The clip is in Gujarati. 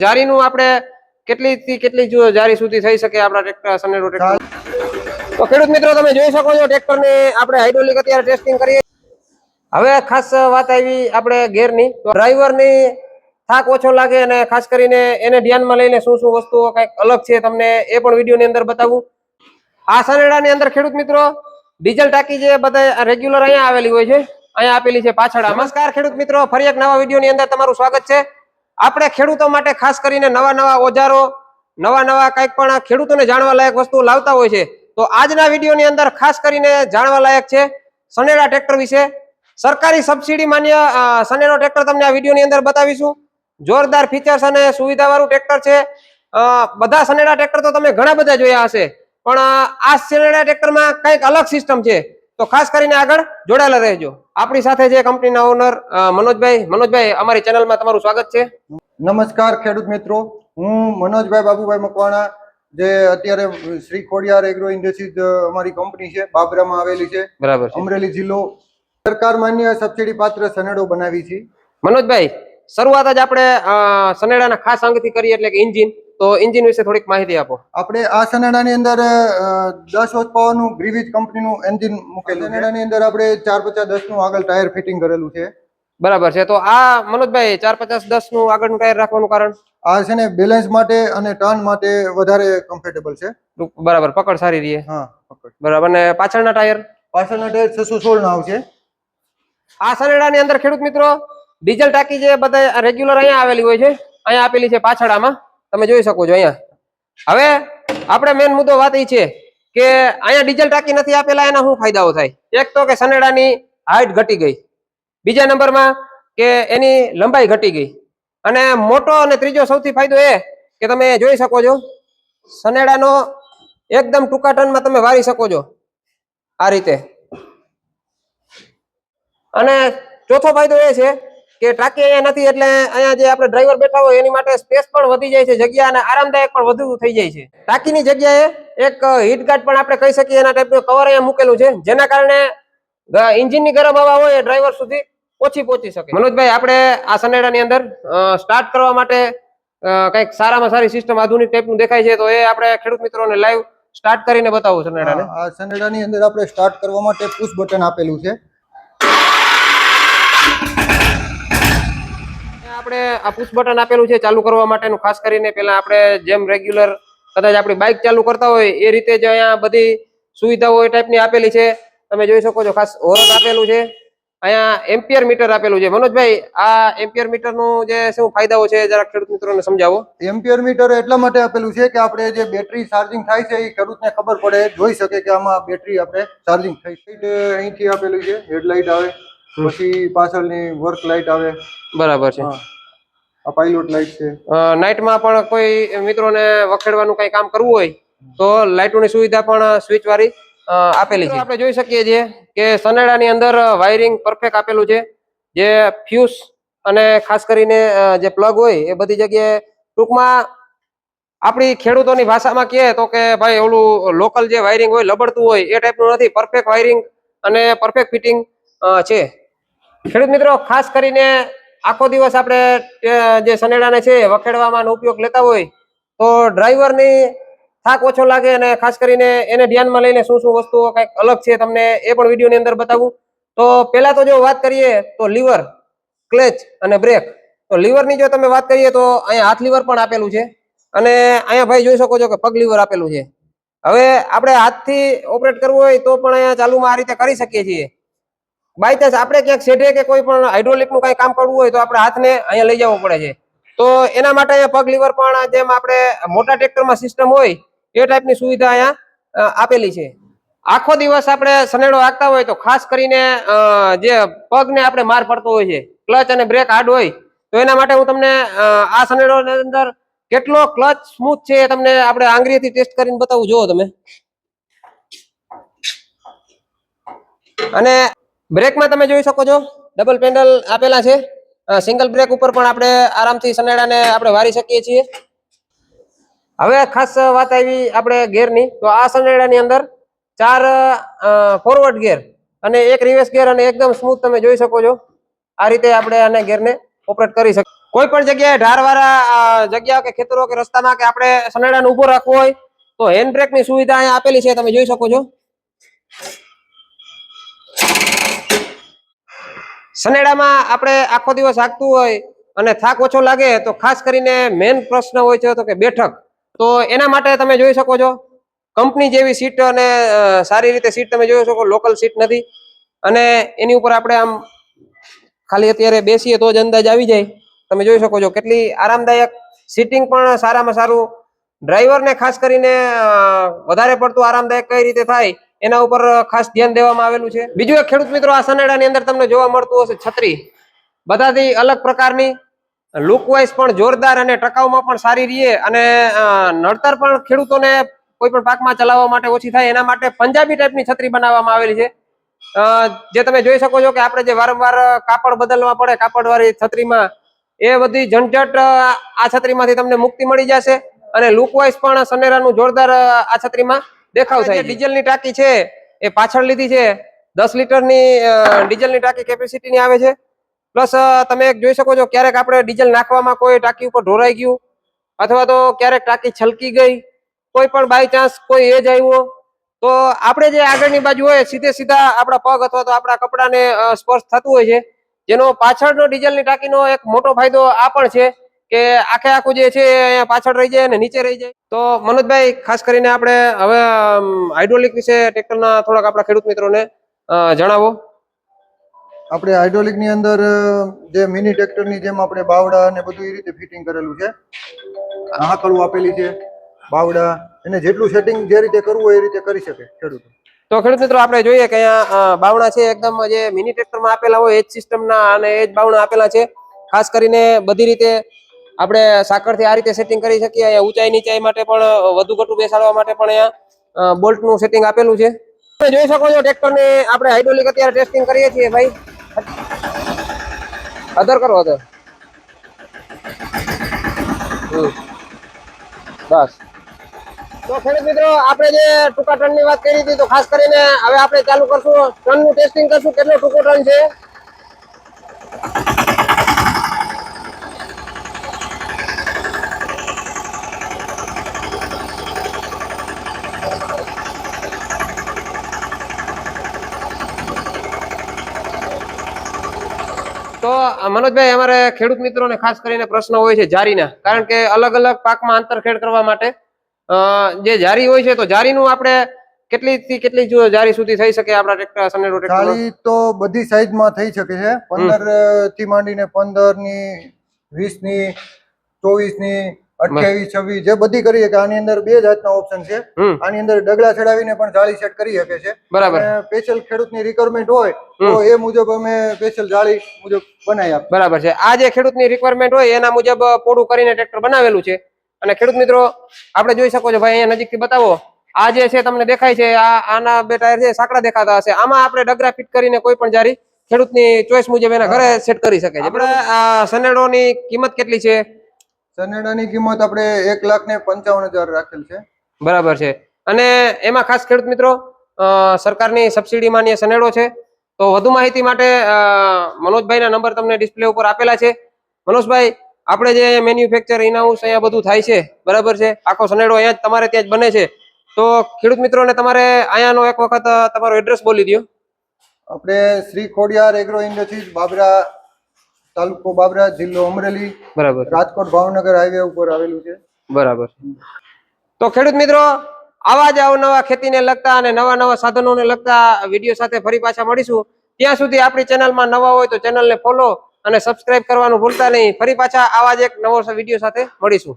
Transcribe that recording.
જારીનું આપણે કેટલી થી કેટલી જારી સુધી થઈ શકે આપણા ટ્રેક્ટર સનેડો ટ્રેક્ટર તો ખેડૂત મિત્રો, તમે જોઈ શકો છો ટ્રેક્ટર ને આપણે હાઇડ્રોલિક અત્યારે ટેસ્ટિંગ કરીએ. હવે ખાસ વાત આવી આપણે ગેરની. તો ડ્રાઈવરની થાક ઓછો લાગે અને ખાસ કરીને એને ધ્યાનમાં લઈને શું શું વસ્તુઓ કંઈક અલગ છે તમને એ પણ વિડીયોની અંદર બતાવું. આ સનેડાની અંદર ખેડૂત મિત્રો, ડીઝલ ટાંકી જે બધા રેગ્યુલર અહીંયા આવેલી હોય છે, અહીંયા આપેલી છે પાછળ. નમસ્કાર ખેડૂત મિત્રો, ફરી એક નવા વિડીયોની અંદર તમારું સ્વાગત છે. આપણે ખેડૂતો માટે ખાસ કરીને નવા નવા ઓજારો, નવા નવા કંઈક પણ ખેડૂતોને જાણવા લાયક વસ્તુઓ લાવતા હોય છે, તો આજના વિડીયોની અંદર ખાસ કરીને જાણવા લાયક છે સનેડા ટ્રેક્ટર વિશે. સરકારી સબસિડી માન્ય સનેડો ટ્રેક્ટર તમને આ વિડીયોની અંદર બતાવીશું. જોરદાર ફીચર્સ અને સુવિધાવાળું ટ્રેક્ટર છે. બધા સનેડા ટ્રેક્ટર તો તમે ઘણા બધા જોયા હશે, પણ આ સનેડા ટ્રેક્ટરમાં કંઈક અલગ સિસ્ટમ છે. તો ખાસ કરીને આગળ જોડાયેલા રહેજો. આપણી સાથે જે કંપનીના ઓનર મનોજભાઈ મનોજભાઈ, અમારી ચેનલમાં તમારું સ્વાગત છે. નમસ્કાર ખેડૂત મિત્રો. હું મનોજભાઈ બાબુભાઈ મકવાણા જે અત્યારે શ્રી ખોડિયાર એગ્રો ઇન્ડસ્ટ્રીઝ અમારી કંપની છે બાબરામાં આવેલી છે. બરાબર અમરેલી જિલ્લો. સરકાર માન્ય સબસિડી પાત્ર સનેડો બનાવી છે. મનોજભાઈ શરૂઆત જ આપણે સનેડાના ખાસ અંગથી કરીએ એટલે કે ઇન્જિન તો ઇન્જિન વિશે થોડીક માહિતી આપો. આપણે આ સનેડાની અંદર દસ હોર્સ પાવરનું ગ્રીવીજ કંપનીનું એન્જિન મૂકેલું છે. સનેડાની અંદર આપણે ચાર પચાસ દસનું આગળ ટાયર ફિટિંગ કરેલું છે. બરાબર છે. તો આ મનોજભાઈ ચાર પચાસ દસનું આગળનું ટાયર રાખવાનું કારણ? આ છે ને બેલેન્સ માટે અને ટર્ન માટે વધારે કમ્ફર્ટેબલ છે. બરાબર પકડ સારી રહે. હા પકડ. બરાબર અને પાછળના ટાયર પાછળના ટાયર છસો સોળ ના આવશે. આ સનેડાની અંદર ખેડૂત મિત્રો ડીઝલ ટાંકી જે બધા રેગ્યુલર અહીંયા આવેલી હોય છે અહીંયા આપેલી છે પાછળ આમાં તમે જોઈ શકો છો અહીંયા. હવે આપણે મેન મુદ્દો વાત એ છે કે અહીંયા ડીઝલ ટાંકી નથી આપેલા એના શું ફાયદાઓ થાય? એક તો કે સનેડાની હાઈટ ઘટી ગઈ. બીજા નંબરમાં કે એની લંબાઈ ઘટી ગઈ. અને મોટો અને ત્રીજો સૌથી ફાયદો એ કે તમે જોઈ શકો છો, સનેડાનો એકદમ ટૂંકા ટનમાં તમે વારી શકો છો આ રીતે. અને ચોથો ફાયદો એ છે કે ટાંકી અહીંયા નથી, એટલે અહીંયા જે આપણે ડ્રાઈવર બેઠા હોય એની માટે સ્પેસ પણ વધી જાય છે, જગ્યા અને આરામદાયક પણ વધુ થઈ જાય છે. ટાંકીની જગ્યાએ એક હીટગાર્ડ પણ આપણે કહી શકીએ, એના ટાઈપનું કવર અહીંયા મૂકેલું છે, જેના કારણે એન્જિનની ગરમ હવા હોય ડ્રાઈવર સુધી ઓછી પહોંચી શકે. મનોજભાઈ આપણે આ સનેડાની અંદર સ્ટાર્ટ કરવા માટે કંઈક સારામાં સારી સિસ્ટમ આધુનિક ટાઈપનું દેખાય છે તો એ આપણે ખેડૂત મિત્રોને લાઈવ સ્ટાર્ટ કરીને બતાવો સનેડાને. આ સનેડાની અંદર આપણે સ્ટાર્ટ કરવા માટે પુશ બટન આપેલું છે. આપણે આ પુશ બટન આપેલું છે ચાલુ કરવા માટેનું ખાસ કરીને પેલા આપણે જેમ રેગ્યુલર કદાચ આપણી બાઇક ચાલુ કરતા હોય એ રીતે જ અહીંયા બધી સુવિધાઓ એ ટાઈપની આપેલી છે. તમે જોઈ શકો છો ખાસ હોરન આપેલું છે. અહીંયા એમ્પિયર મીટર આપેલું છે. મનોજભાઈ આ એમ્પિયર મીટરનું જે શું ફાયદાઓ છે જરા ખેડૂત મિત્રોને સમજાવો. એમ્પિયર મીટર એટલા માટે આપેલું છે કે આપણે જે બેટરી ચાર્જિંગ થાય છે એ ખેડૂતને ખબર પડે જોઈ શકે કે આમાં બેટરી આપણે ચાર્જિંગ થઈ અહીંથી આપેલું છે. હેડલાઇટ આવે પછી પાછળની વર્ક લાઇટ આવે. બરાબર છે. આ પાઇલોટ લાઇટ છે. નાઇટમાં પણ કોઈ મિત્રોને વખેડવાનું કઈ કામ કરવું હોય તો લાઇટોની સુવિધા પણ સ્વિચ વાળી. આપેલી છે. આપણે જોઈ શકીએ છીએ કે સનેડાની અંદર વાયરિંગ પરફેક્ટ આપેલું છે. જે ફ્યુઝ અને ખાસ કરીને જે પ્લગ હોય એ બધી જગ્યાએ ટૂંકમાં આપણી ખેડૂતોની ભાષામાં કહે તો કે ભાઈ ઓલું લોકલ જે વાયરિંગ હોય લબડતું હોય એ ટાઈપનું નથી. પરફેક્ટ વાયરિંગ અને પરફેક્ટ ફિટિંગ છે. ખેડૂત મિત્રો ખાસ કરીને આખો દિવસ આપણે જે સનેડાને છે વખેડવામાં ઉપયોગ લેતા હોય તો ડ્રાઈવરની થાક ઓછો લાગે અને ખાસ કરીને એને ધ્યાનમાં લઈને શું શું વસ્તુઓ કંઈક અલગ છે તમને એ પણ વિડીયોની અંદર બતાવું. તો પહેલાં તો જો વાત કરીએ, તો લીવર, ક્લેચ અને બ્રેક. તો લીવરની જો તમે વાત કરીએ, તો અહીંયા હાથ લીવર પણ આપેલું છે. અને અહીંયા ભાઈ જોઈ શકો છો કે પગ લીવર આપેલું છે. હવે આપણે હાથથી ઓપરેટ કરવું હોય તો પણ અહીંયા ચાલુમાં આ રીતે કરી શકીએ છીએ. બાય ચાન્સ આપણે ક્યાંક શેઢે કે કોઈ પણ હાઇડ્રોલિકનું કઈ કામ કરવું હોય તો આપણે હાથને અહીંયા લઈ જવો પડે છે. તો એના માટે અહીંયા પગ લીવર પણ, જેમ આપણે મોટા ટ્રેક્ટરમાં સિસ્ટમ હોય એ ટાઈપની સુવિધા અહીંયા આપેલી છે. આખો દિવસ આપણે સનેડો હાંકતા હોય તો ખાસ કરીને જે પગને આપણે માર પડતો હોય છે, ક્લચ અને બ્રેક હાર્ડ હોય, તો એના માટે હું તમને આ સનેડો અંદર કેટલો ક્લચ સ્મૂથ છે એ તમને આપણે આંગળીથી ટેસ્ટ કરીને બતાવું. જુઓ તમે. અને બ્રેકમાં તમે જોઈ શકો છો, ડબલ પેન્ડલ આપેલા છે. સિંગલ બ્રેક ઉપર પણ આપણે આરામથી સનેડાને આપણે વારી શકીએ છીએ. હવે ખાસ વાત આવી આપણે ગેરની, તો આ સનેડાની અંદર ચાર ફોરવર્ડ ગેર અને એક રિવર્સ ગેર અને એકદમ સ્મૂથ તમે જોઈ શકો છો. આ રીતે આપણે આને ગેરને ઓપરેટ કરી શકીએ. કોઈ પણ જગ્યાએ ઢારવાળા જગ્યા કે ખેતરો કે રસ્તામાં કે આપણે સનેડાને ઊભો રાખવો હોય, તો હેન્ડ બ્રેક સુવિધા અહીંયા આપેલી છે, તમે જોઈ શકો છો. સનેડામાં આપણે આખો દિવસ હાંકતું હોય અને થાક ઓછો લાગે, તો ખાસ કરીને મેન પ્રશ્ન હોય છે તો કે બેઠક. તો એના માટે તમે જોઈ શકો છો, કંપની જેવી સીટ અને સારી રીતે સીટ તમે જોઈ શકો, લોકલ સીટ નથી. અને એની ઉપર આપણે આમ ખાલી અત્યારે બેસીએ તો જ અંદાજ આવી જાય. તમે જોઈ શકો છો કેટલી આરામદાયક સીટિંગ પણ સારામાં સારું. ડ્રાઈવરને ખાસ કરીને વધારે પડતું આરામદાયક કઈ રીતે થાય, એના ઉપર ખાસ ધ્યાન દેવામાં આવેલું છે. બીજું એક ખેડૂત મિત્રો આ સનેડાની અંદર તમને જોવા મળતું હશે, છત્રી. બધાથી અલગ પ્રકારની લુક વાઇઝ પણ જોરદાર અને ટકાઉમાં પણ સારી રહીએ અને નડતર પણ ખેડૂતોને કોઈ પણ પાકમાં ચલાવવા માટે ઓછી થાય એના માટે પંજાબી ટાઈપની છત્રી બનાવવામાં આવેલી છે. જે તમે જોઈ શકો છો કે આપણે જે વારંવાર કાપડ બદલવા પડે કાપડવાળી છત્રીમાં એ બધી ઝંઝટ આ છત્રીમાંથી તમને મુક્તિ મળી જશે અને લુક વાઇઝ પણ સનેરાનું જોરદાર આ છત્રીમાં દેખાવ થાય ડીઝલની ટાંકી છે એ પાછળ લીધી છે. દસ લીટરની ડીઝલની ટાંકી કેપેસિટીની આવે છે. પ્લસ તમે જોઈ શકો છો, ક્યારેક આપણે ડીઝલ નાખવામાં કોઈ ટાંકી ઉપર ઢોરાઈ ગયું, અથવા તો ક્યારેક ટાંકી છલકી ગઈ, કોઈ પણ બાય ચાન્સ કોઈ એજ આવ્યો, તો આપણે જે આગળની બાજુ હોય, સીધે સીધા આપણા પગ અથવા તો આપણા કપડાને સ્પર્શ થતું હોય છે. જેનો પાછળનો ડીઝલની ટાંકીનો એક મોટો ફાયદો આ પણ છે કે આખે આખું જે છે અહીંયા પાછળ રહી જાય અને નીચે રહી જાય. તો મનોજભાઈ, ખાસ કરીને આપણે હવે હાઇડ્રોલિક વિશે ટ્રેક્ટરના થોડાક આપણા ખેડૂત મિત્રોને જણાવો. આપણે હાઇડ્રોલિકની અંદર જે મિની ટ્રેક્ટરની જેમ આપણે બાવડા અને બધું એ રીતે ફિટિંગ કરેલું છે. હાકડું આપેલી છે, બાવડા, એને જેટલું સેટિંગ જે રીતે કરવું હોય એ રીતે કરી શકે ખેડૂતો. તો ખેડૂત મિત્રો, આપણે જોઈએ કે અહીંયા બાવણા છે, એકદમ જે મિની ટ્રેક્ટરમાં આપેલા હોય, એ જ સિસ્ટમના અને એ જ બાવણા આપેલા છે. ખાસ કરીને બધી રીતે આપણે સાકરથી આ રીતે સેટિંગ કરી શકીએ. અહીંયા ઊંચાઈ નીચાઈ માટે પણ વધુ ઘટું બેસાડવા માટે પણ અહીંયા બોલ્ટનું સેટિંગ આપેલું છે. તમે જોઈ શકો છો ટ્રેક્ટરને આપણે હાઇડ્રોલિક અત્યારે ટેસ્ટિંગ કરીએ છીએ, ભાઈ. અધર કરો અધર બસ. તો ખેડૂત મિત્રો, આપણે જે ટૂંકા ટર્નની વાત કરી હતી, તો ખાસ કરીને હવે આપણે ચાલુ કરશું. ટર્નનું ટેસ્ટિંગ કરશું, કેટલો ટૂંકો ટર્ન છે. તો મનોજભાઈ, અમારે ખેડૂત મિત્રોને ખાસ કરીને પ્રશ્ન હોય છે જારીના. કારણ કે અલગ અલગ પાકમાં આંતરખેડ કરવા માટે જે જારી હોય છે, તો જારીનું આપણે કેટલી થી કેટલી જારી સુધી થઈ શકે આપણા ટ્રેક્ટર સનેડો થાળી તો બધી સાઈઝમાં થઈ શકે છે. પંદરથી માંડીને પંદરની વીસની ચોવીસની અઠ્યાવીસ છવ્વીસ જે બધી કરી શકે આની અંદર બે જાતના ઓપ્શન છે. આની અંદર ડગલા ચડાવીને પણ જાળી સેટ કરી શકે છે. બરાબર. સ્પેશિયલ ખેડૂતની રિક્વાયરમેન્ટ હોય તો એ મુજબ અમે સ્પેશિયલ જાળી મુજબ બનાવી આપીએ. બરાબર છે. આ જે ખેડૂતની રિક્વાયરમેન્ટ હોય એના મુજબ પોડું કરીને ટ્રેક્ટર બનાવેલું છે. અને ખેડૂત મિત્રો આપણે જોઈ શકો છો ભાઈ અહીંયા નજીકથી બતાવો. આ જે છે તમને દેખાય છે આ આના બે ટાયર છે સાંકડા દેખાતા હશે. આમાં આપણે ડગરા ફિટ કરીને કોઈ પણ જારી ખેડૂતની ચોઈસ મુજબ એના ઘરે સેટ કરી શકે છે. આપણે આ સનેડોની કિંમત કેટલી છે? સનેડાની કિંમત આપણે એક લાખ ને પંચાવન હજાર રાખેલ છે. બરાબર છે. અને એમાં ખાસ ખેડૂત મિત્રો સરકારની સબસિડી માન્ય સનેડો છે. તો વધુ માહિતી માટે મનોજભાઈના નંબર તમને ડિસ્પ્લે ઉપર આપેલા છે. મનોજભાઈ આપણે જે મેન્યુફેક્ચર ઇનહાઉસ અહીંયા બધું થાય છે. બરાબર છે? આખો સનેડો અહીંયા જ તમારે ત્યાં જ બને છે. તો ખેડૂત મિત્રોને તમારે અહીંયાનો એક વખત તમારો એડ્રેસ બોલી દો આપણે શ્રી ખોડિયાર એગ્રો ઇન્ડસ્ટ્રીઝ બાબરા તાલુકો બાબરા જિલ્લો અમરેલી બરાબર. રાજકોટ ભાવનગર હાઈવે ઉપર આવેલું છે. બરાબર. તો ખેડૂત મિત્રો આવા જ અવનવા ખેતીને લગતા અને નવા નવા સાધનોને લગતા વીડિયો સાથે ફરી પાછા મળીશું. ત્યાં સુધી આપણી ચેનલમાં નવા હોય તો ચેનલને ફોલો અને સબસ્ક્રાઇબ કરવાનું ભૂલતા નહીં. ફરી પાછા આવા જ એક નવો વીડિયો સાથે મળીશું.